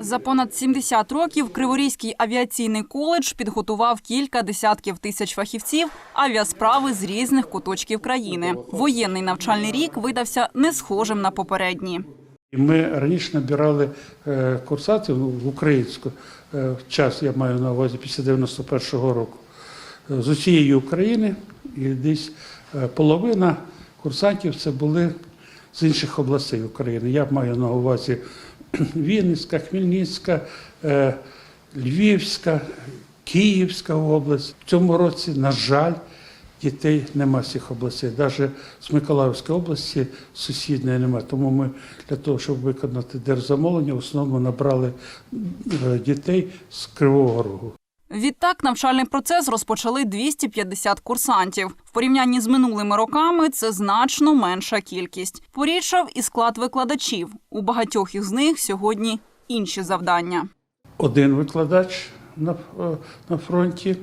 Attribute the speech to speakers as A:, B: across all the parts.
A: За понад 70 років Криворізький авіаційний коледж підготував кілька десятків тисяч фахівців авіасправи з різних куточків країни. Воєнний навчальний рік видався не схожим на попередні.
B: Ми раніше набирали е, курсантів ну, в українську е, час, я маю на увазі після 91-го року, з усієї України, і десь е, половина курсантів це були з інших областей України. Я маю на увазі Вінницька, Хмельницька, е, Львівська, Київська область. В цьому році, на жаль, дітей нема з цих областей. Навіть з Миколаївської області сусідньої немає. Тому ми для того, щоб виконати держзамовлення, в основному набрали е, дітей з Кривого Рогу.
A: Відтак навчальний процес розпочали 250 курсантів. В порівнянні з минулими роками це значно менша кількість. Порідшав і склад викладачів. У багатьох із них сьогодні інші завдання.
B: Один викладач на, е, на фронті,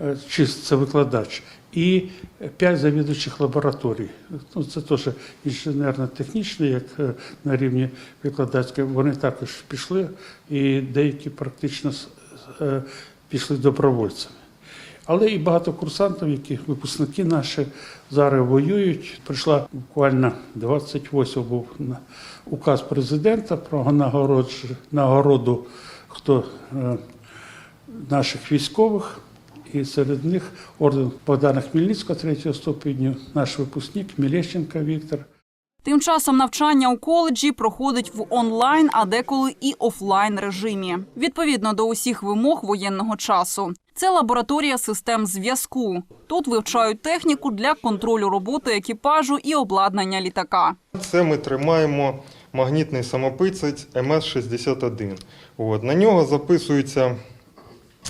B: е, чи це викладач, і п'ять завідуючих лабораторій. Ну, це теж інженерно-технічні, як е, на рівні викладацької. Вони також пішли, і деякі практично пішли добровольцями. Але і багато курсантів, які випускники наші зараз воюють. Прийшла буквально 28 був указ президента про нагороду хто е, наших військових. І серед них орден Богдана Хмельницького третього ступеню, наш випускник Мілещенко Віктор.
A: Тим часом навчання у коледжі проходить в онлайн, а деколи і офлайн режимі. Відповідно до усіх вимог воєнного часу. Це лабораторія систем зв'язку. Тут вивчають техніку для контролю роботи екіпажу і обладнання літака.
C: Це ми тримаємо магнітний самописець МС-61. На нього записуються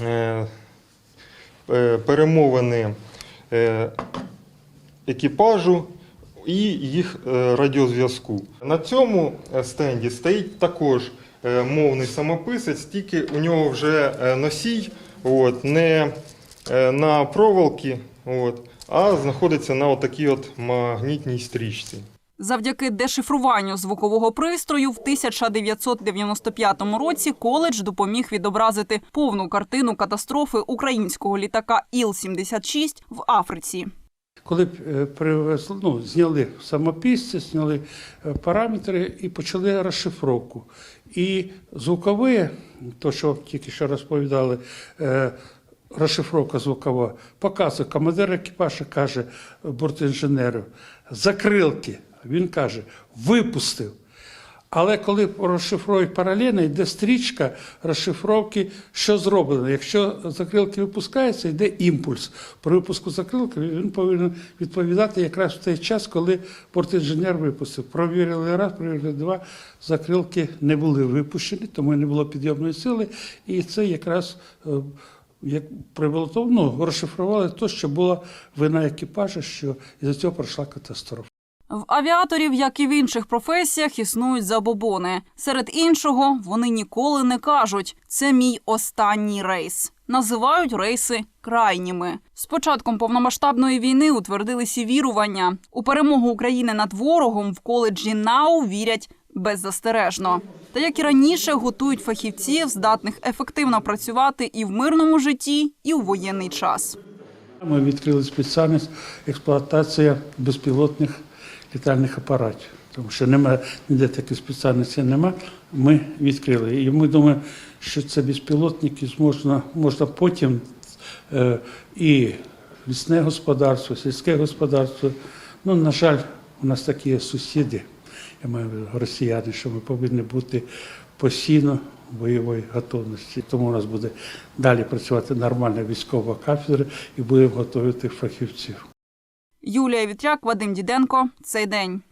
C: е, е, перемовини е, екіпажу і їх е, радіозв'язку. На цьому е, стенді стоїть також е, мовний самописець, тільки у нього вже носій от, не на проволоки, от, а знаходиться на отакій от магнітній стрічці.
A: Завдяки дешифруванню звукового пристрою в 1995 році коледж допоміг відобразити повну картину катастрофи українського літака Іл-76 в Африці.
B: Коли е, привезли, ну, зняли самописці, зняли е, параметри і почали розшифровку. І звукове, то, що тільки що розповідали, е, розшифровка звукова, показує командир екіпажу, каже бортінженеру, закрилки. Він каже, випустив. Але коли розшифрують паралельно, йде стрічка розшифровки, що зроблено. Якщо закрилки випускаються, йде імпульс. При випуску закрилки він повинен відповідати якраз в той час, коли портінженер випустив. Провірили раз, провірили два, закрилки не були випущені, тому не було підйомної сили. І це якраз е, як привело ну, розшифрували те, що була вина екіпажу, що із-за цього пройшла катастрофа.
A: В авіаторів, як і в інших професіях, існують забобони. Серед іншого, вони ніколи не кажуть це мій останній рейс. Називають рейси крайніми. З початком повномасштабної війни утвердилися вірування. У перемогу України над ворогом в коледжі НАУ вірять беззастережно. Та як і раніше, готують фахівців, здатних ефективно працювати і в мирному житті, і у воєнний час.
B: Ми відкрили спеціальність експлуатація безпілотних літальних апаратів, тому що немає ніде такої спеціальності нема. Ми відкрили. І ми думаємо, що це безпілотники можна, можна потім е, і лісне господарство, сільське господарство. Ну, на жаль, у нас такі сусіди, я маю росіяни, що ми повинні бути постійно бойової готовності. Тому у нас буде далі працювати нормальна військова кафедра і будемо готувати фахівців.
A: Юлія Вітряк, Вадим Діденко. Цей день.